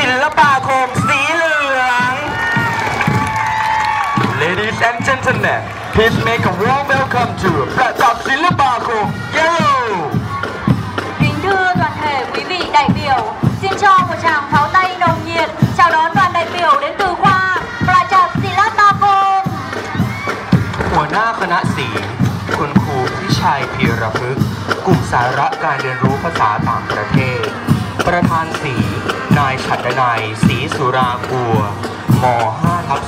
จากศิลปาคมสีเหลือง Ladies and gentlemen, please make a warm welcome to ประจักษ์ศิลปาคม Yellow. Kính thưa toàn thể quý vị đại biểu, xin cho một tràng pháo tay nồng nhiệt chào đón đoàn đại biểu đến từ khoa Prachak Silatakom. หัวหน้าคณะสีคุณครูพิชัยพีรพฤกษ์กลุ่มสาระการเรียนรู้ภาษาต่างประเทศ ประธานสีนายฉัตรนัยศรีสุรากัวม5ทับ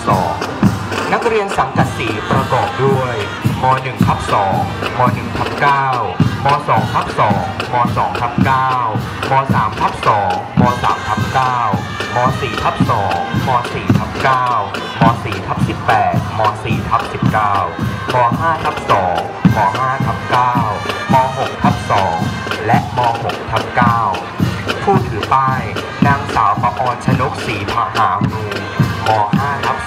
2นักเรียนสังกัดสีประกอบด้วยม1ทับ2ม1ทับ9ม2ทับ2ม2ทับ9ม3ทับ2ม3ทับ9ม4ทับ2ม4ทับ9ม4ทับ18ม4ทับ19ม5ทับ2ม5ทับ9ม6ทับ2และม6ทับ9 ผู้ถือป้าย นางสาวประออนชนกศรีมหานูม5ทับ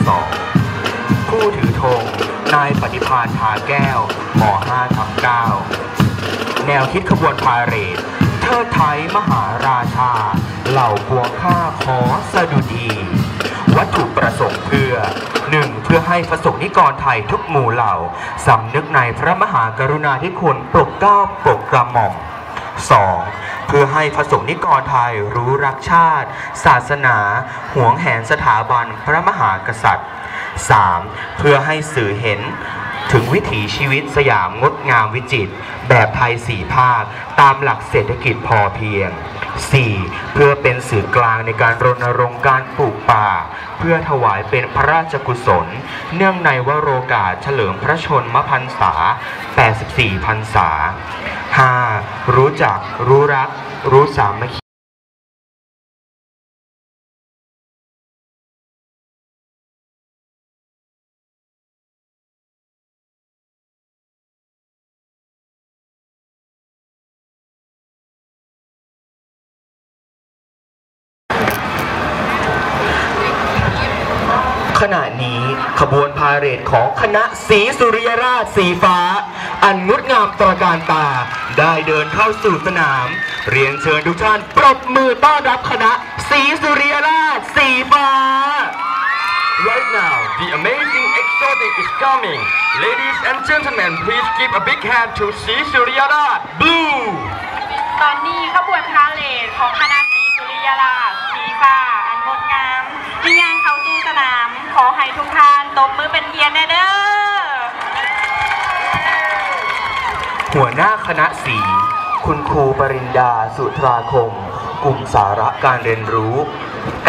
2ผู้ถือธง นายปฏิพานทาแก้วม5ทับ9แนวคิดขบวนพาเหรดเทิดไทยมหาราชา เหล่าพวงข้าขอสดุดี วัตถุประสงค์เพื่อ 1. เพื่อให้ประสงค์นิกรไทยทุกหมู่เหล่า สำนึกในพระมหากรุณาธิคุณปกเกล้าปกกระหม่อม 2. เพื่อให้พระสงฆ์นิกรไทยรู้รักชาติ ศาสนาห่วงแหนสถาบันพระมหากษัตริย์ 3. เพื่อให้สื่อเห็น ถึงวิถีชีวิตสยามงดงามวิจิตรแบบไทยสี่ภาค ตามหลักเศรษฐกิจพอเพียง 4. เพื่อเป็นสื่อกลางในการรณรงค์การปลูกป่า เพื่อถวายเป็นพระราชกุศล เนื่องในวโรกาสเฉลิมพระชนมพรรษา 84 พรรษา 5. รู้จักรู้รัก รู้สามัคคี ณะนี้ขบวนพาเหรดของคณะสีสุริยราชสีฟ้า อันงดงามตระการตา ได้เดินเข้าสู่สนาม เรียนเชิญทุกท่านปรบมือต้อนรับคณะสีสุริยราชสีฟ้า Right now, the amazing exotic is coming. Ladies and gentlemen, please give a big hand to Sri Suryara Blue. ตอนนี้ขบวนพาเหรดของคณะสีสุริยราชสีฟ้า อันงดงามที่ย่างเข้าสู่สนาม ขอให้ทุกท่านตบมือเป็นเทียนแน่เด้อหัวหน้าคณะสี คุณครูปรินดาสุทราคม กลุ่มสาระการเรียนรู้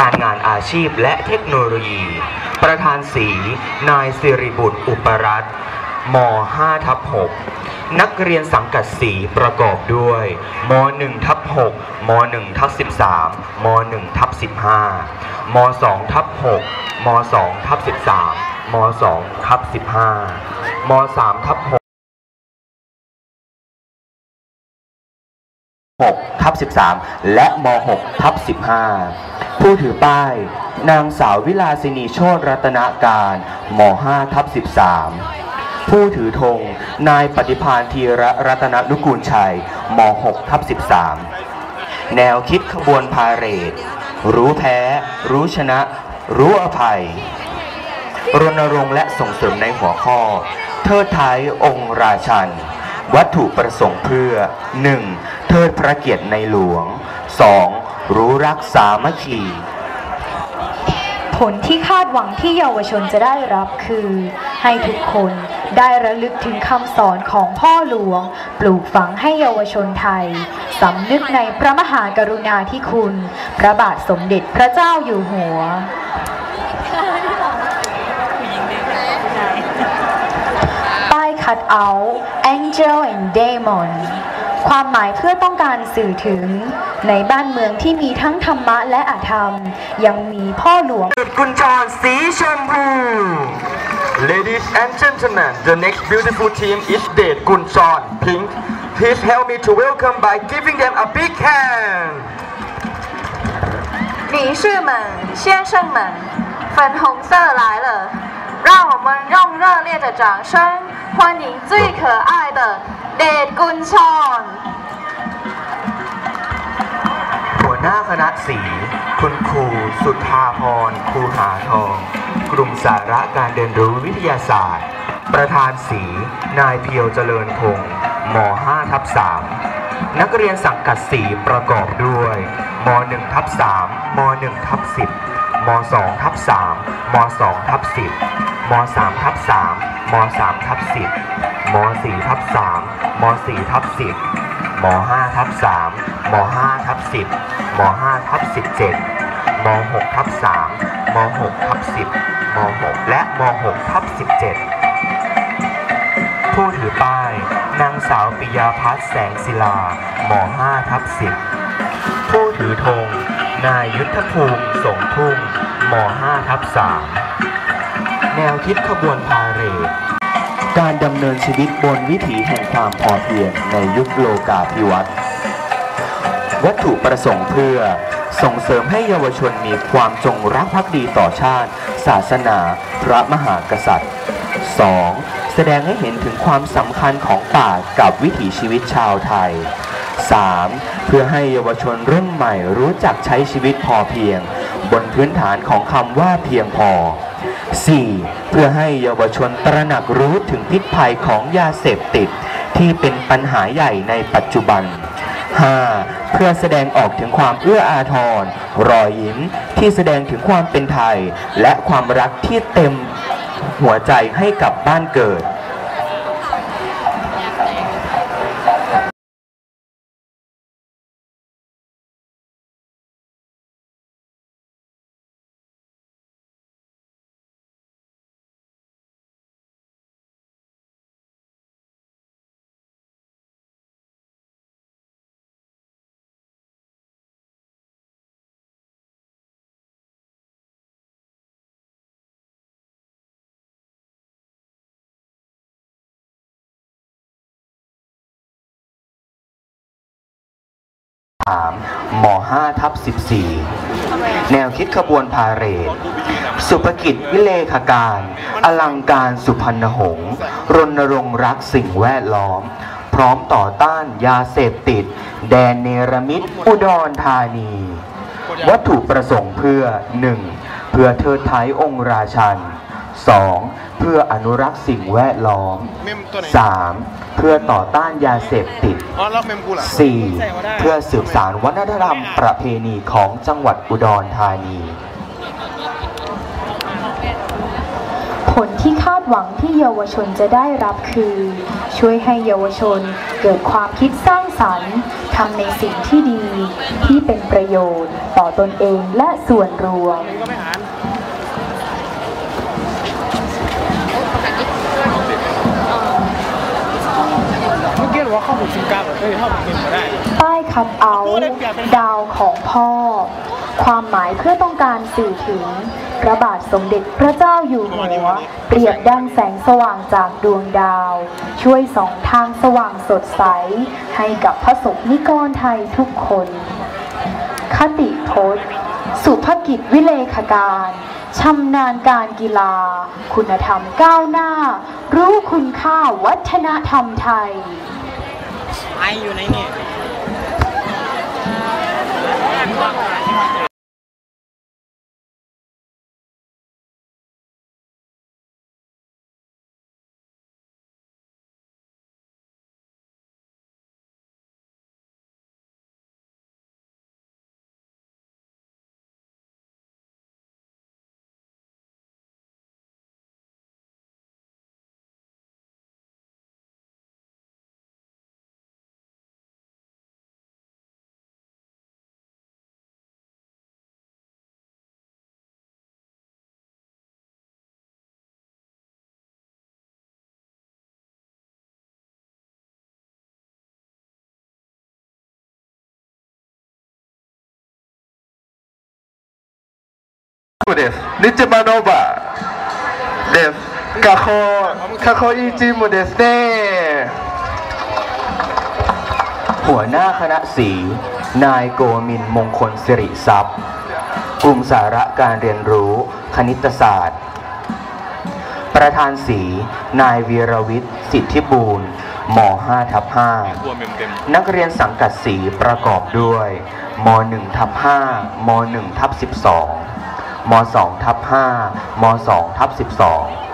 การงานอาชีพและเทคโนโลยี ประธานสี นายสิริบุตรอุปรัตน์ ม5ทับ6นักเรียนสังกัดสีประกอบด้วยม1ทับ6ม1ทับ13ม1ทับ15ม2ทับ6ม2ทับ13ม2ทับ15ม3ทับ6 6ทับ13 และม6ทับ15 ผู้ถือป้าย นางสาววิลาสินีโชตรัตนาการม5ทับ13 ผู้ถือธงนายปฏิพานธีระรัตนนุกูลชัยม6ทับ13 แนวคิดขบวนพาเหรด รู้แพ้ รู้ชนะ รู้อภัย รณรงค์และส่งเสริมในหัวข้อ เทิดไทยองค์ราชัน วัตถุประสงค์เพื่อ 1. เทิดพระเกียรติในหลวง 2. รู้รักสามัคคีผลที่คาดหวังที่เยาวชนจะได้รับคือ ให้ทุกคน ได้ระลึกถึงคำสอนของพ่อหลวง ปลูกฝังให้เยาวชนไทย สำนึกในพระมหากรุณาธิคุณ พระบาทสมเด็จพระเจ้าอยู่หัว ป้ายคัดเอาท์ Angel and Demon ความหมายเพื่อต้องการสื่อถึง ในบ้านเมืองที่มีทั้งธรรมะและอธรรม ยังมีพ่อหลวงกุญชรสีชมพู Ladies and gentlemen, the next beautiful team is Date Gunchon Pink. Please help me to welcome by giving them a big hand. 女士们、先生们，粉红色来了，让我们用热烈的掌声欢迎最可爱的เดชกุญชร หัวห หน้าคณะสีคุณครูสุทธาพรครูหาทอง กลุ่มสาระการเรียนรู้วิทยาศาสตร์ ประธานสีนายเพียวเจริญพงศ์ม5ทับ3นักเรียนสังกัดสีประกอบด้วยม1ทับ3ม1ทับ10ม2ทับ3ม2ทับ10ม3ทับ3ม3ทับ10ม4ทับ3ม4ทับ10ม5ทับ3ม5ทับ10ม5ทับ17ม6ทับ3ม6ทับ10 ม 6 และม 6 ทับ17 ผู้ถือป้าย นางสาวปิยาพัฒน์แสงศิลาหม5ทับ10 ผู้ถือธง นายยุทธภูมิสงทุ่งม5ทับ3แนวคิดขบวนพาเหรดการดำเนินชีวิตบนวิถีแห่งความพอเพียงในยุคโลกาภิวัตน์วัตถุประสงค์เพื่อส่งเสริมให้เยาวชนมีความจงรักภักดีต่อชาติ ศาสนาพระมหากษัตริย์ 2. แสดงให้เห็นถึงความสำคัญของป่ากับวิถีชีวิตชาวไทย 3. เพื่อให้เยาวชนรุ่นใหม่รู้จักใช้ชีวิตพอเพียง บนพื้นฐานของคำว่าเพียงพอ 4. เพื่อให้เยาวชนตระหนักรู้ถึงพิษภัยของยาเสพติด ที่เป็นปัญหาใหญ่ในปัจจุบัน 5. เพื่อแสดงออกถึงความเอื้ออาทร รอยยิ้มที่แสดงถึงความเป็นไทย และความรักที่เต็มหัวใจให้กับบ้านเกิด 3ม5ทับ14 แนวคิดขบวนพาเหรดสุภกิจวิเลขการ อลังการสุพรรณหงษ์รณรงค์รักสิ่งแวดล้อม พร้อมต่อต้านยาเสพติด แดนเนรมิตอุดรธานี วัตถุประสงค์เพื่อ 1. เพื่อเทิดไทยองค์ราชัน 2. เพื่ออนุรักษ์สิ่งแวดล้อมเมมตัวไหน 3. เพื่อต่อต้านยาเสพติดอ๋อแล้วเมมกูล่ะ 4. เพื่อสืบสารวัฒนธรรมประเพณีของจังหวัดอุดรธานี ผลที่คาดหวังที่เยาวชนจะได้รับคือ ช่วยให้เยาวชนเกิดความคิดสร้างสรรค์ทำในสิ่งที่ดีที่เป็นประโยชน์ต่อตนเองและส่วนรวม เมื่อกี้บอกว่าเข้าหมุดซิงการ์ดเอ้ยเข้าหมุดเกมก็ได้ป้ายคัดเอาท์ดาวของพ่อ ความหมายเพื่อต้องการสื่อถึงพระบาทสมเด็จพระเจ้าอยู่หัวเปรียบดังแสงสว่างจากดวงดาว ช่วยส่องทางสว่างสดใส ให้กับพระสงฆ์นิกรไทยทุกคน คติพจน์สุภกิจวิเลขการชำนาญการกีฬา คุณธรรมก้าวหน้า รู้คุณค่าวัฒนธรรมไทย ไออยู่ไหนเนี่ย เดฟนิติมาโนบะเดฟคาโคคาโคอีจิมูเดสเすねหัวหน้าคณะสีนายโกมินมงคลสิริทรัพย์ กลุ่มสาระการเรียนรู้คณิตศาสตร์ ประธานสีนายวีรวิทย์สิทธิบูรณ์ม5ทับ5นักเรียนสังกัดสีประกอบด้วยม1ทับ5ม1ทับ12 ม2ทับ5ม2ทับ12